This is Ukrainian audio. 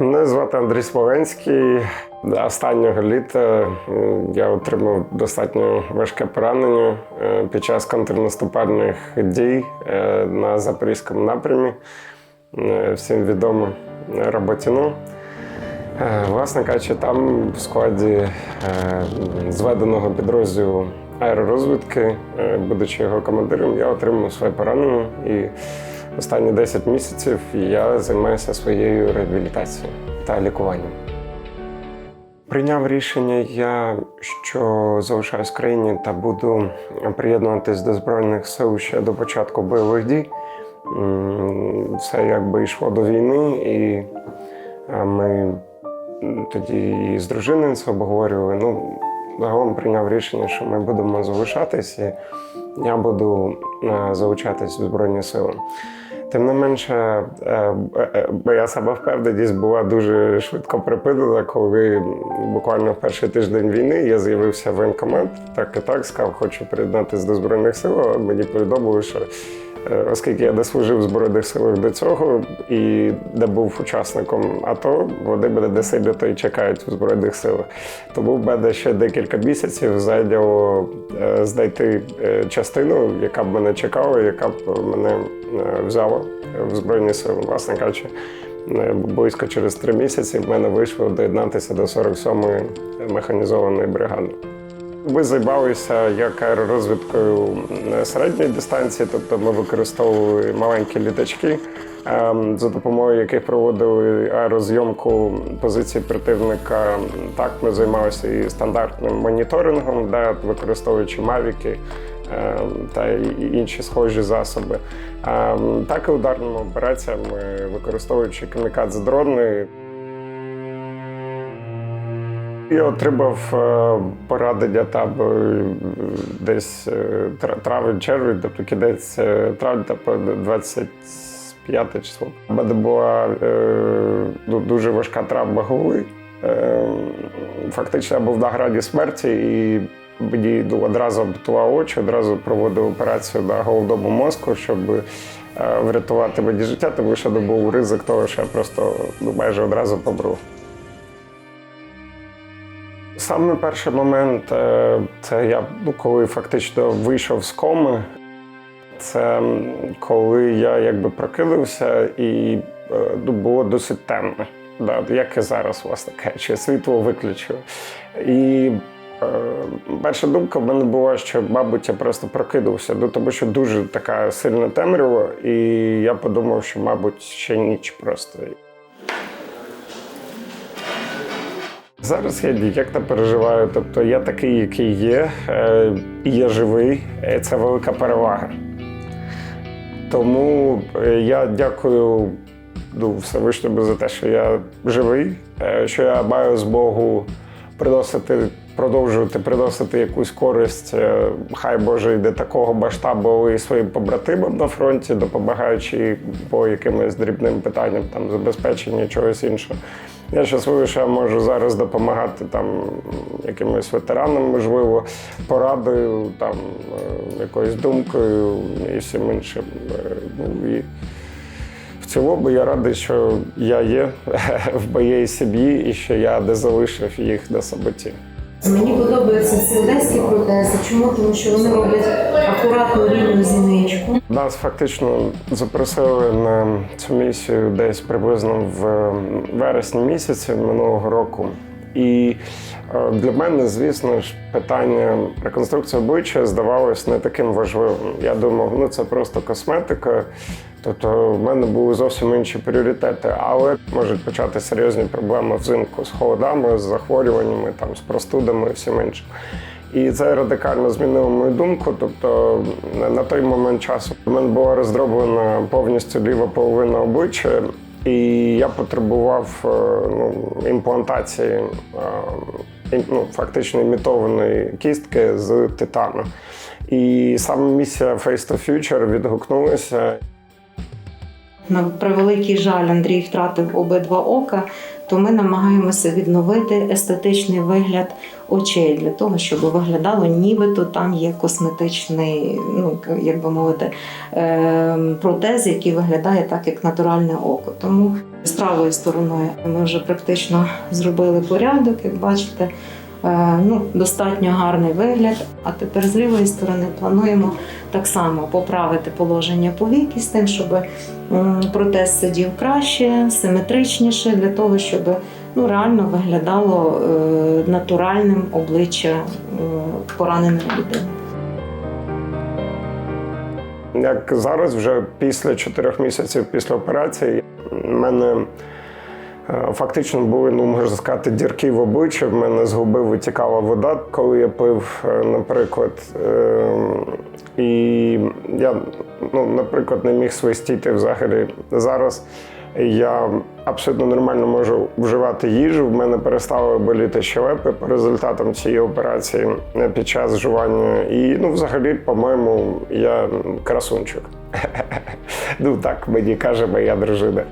Мене звати Андрій Смоленський. Останнього літа я отримав достатньо важке поранення е, під час контрнаступальних дій е, на Запорізькому напрямі. Е, Всім відомо Роботіно. Е, Власне кажучи, там в складі зведеного підрозділу аеророзвідки, будучи його командиром, я отримав своє поранення. І останні 10 місяців я займаюся своєю реабілітацією та лікуванням. Прийняв рішення я, що залишаюсь в країні та буду приєднуватись до Збройних сил ще до початку бойових дій. Все якби йшло до війни, і е, ми тоді і з дружиною це обговорювали. Ну, загалом прийняв рішення, що ми будемо залишатись, і я буду е, залучатись в Збройні Сили. Тим не менше, е, е, моя самовпевненість була дуже швидко припинена, коли буквально в перший тиждень війни я з'явився в воєнкомат, так і так сказав, хочу приєднатися до Збройних сил. Мені повідомили, що е, оскільки я не служив в Збройних силах до цього і не був учасником АТО, вони мене не сильно то чекають в Збройних силах. Тому в мене ще декілька місяців зайняло е, знайти е, частину, яка б мене чекала, яка б мене е, взяла в Збройні сили. Власне кажучи, е, близько через три місяці в мене вийшло доєднатися до 47-ї механізованої бригади. Ми займалися як аеророзвідкою середньої дистанції, тобто ми використовували маленькі літачки, ем, за допомогою яких проводили аерозйомку позицій противника. Так, ми займалися і стандартним моніторингом, де використовуючи мавіки ем, та інші схожі засоби. Ем, Так і ударними операціями, використовуючи камікадзе дрони. Я отримав е, порадення там е, десь е, тра- травень-червень, тобто кінець травня, тобто 25 число. У мене була ну, дуже важка травма голови. Фактично я був на грані смерті і мені ну, одразу ампутували очі, одразу проводив операцію на головному мозку, щоб врятувати мені життя, тому що не був ризик того, що я просто ну, майже одразу помру. Саме перший момент е, це я ну, коли фактично вийшов з коми. Це коли я якби прокинувся і е, ну, було досить темно. Да, як і зараз, власне кажучи, світло виключило. І е, перша думка в мене була, що, мабуть, я просто прокинувся, ну, тому що дуже така сильна темрява, і я подумав, що, мабуть, ще ніч просто. Зараз я не переживаю. Тобто я такий, який є, е, і я живий. Е, Це велика перевага. Тому е, я дякую ну, Всевишньому за те, що я живий, що я маю змогу приносити, продовжувати приносити якусь користь, хай Боже, йде такого масштабу і своїм побратимам на фронті, допомагаючи по якимось дрібним питанням, там забезпечення чогось іншого. Я щасливий, що я можу зараз допомагати там якимось ветеранам, можливо, порадою, там е, якоюсь думкою і всім іншим. Е, Ну, і в цілому я радий, що я є в моєї сім'ї і що я не залишив їх на самоті. Мені подобаються одеські протези. Чому? Тому що вони роблять акуратну рівну зіничку. Нас фактично запросили на цю місію десь приблизно в вересні місяці минулого року. І е, для мене, звісно ж, питання реконструкції обличчя здавалось не таким важливим. Я думав, ну це просто косметика. Тобто в мене були зовсім інші пріоритети, але можуть почати серйозні проблеми взимку з холодами, з захворюваннями, там, з простудами і всім іншим. І це радикально змінило мою думку. Тобто на- на той момент часу в мене була роздроблена повністю ліва половина обличчя, і я потребував е, ну, імплантації е, ну, фактично імітованої кістки з титану. І саме місія Face to Future відгукнулася. На превеликий жаль, Андрій втратив обидва ока, то ми намагаємося відновити естетичний вигляд очей для того, щоб виглядало, нібито там є косметичний, ну як би мовити, е, протез, який виглядає так, як натуральне око. Тому З правою стороною ми вже практично зробили порядок, як бачите. Е, Ну, достатньо гарний вигляд. А тепер з лівої сторони плануємо так само поправити положення повіки з тим, щоб протез сидів краще, симетричніше, для того, щоб ну, реально виглядало е, натуральним обличчя е, пораненої людини. Як зараз, вже після чотирьох місяців після операції, в мене фактично були, ну можна сказати, дірки в обличчі. В мене з губи витікала вода, коли я пив, е, наприклад. Е, І я, ну, наприклад, не міг свистіти взагалі. Зараз я абсолютно нормально можу вживати їжу. В мене перестали боліти щелепи по результатам цієї операції е, під час вживання. І ну, взагалі, по-моєму, я красунчик. Ну так мені каже моя дружина.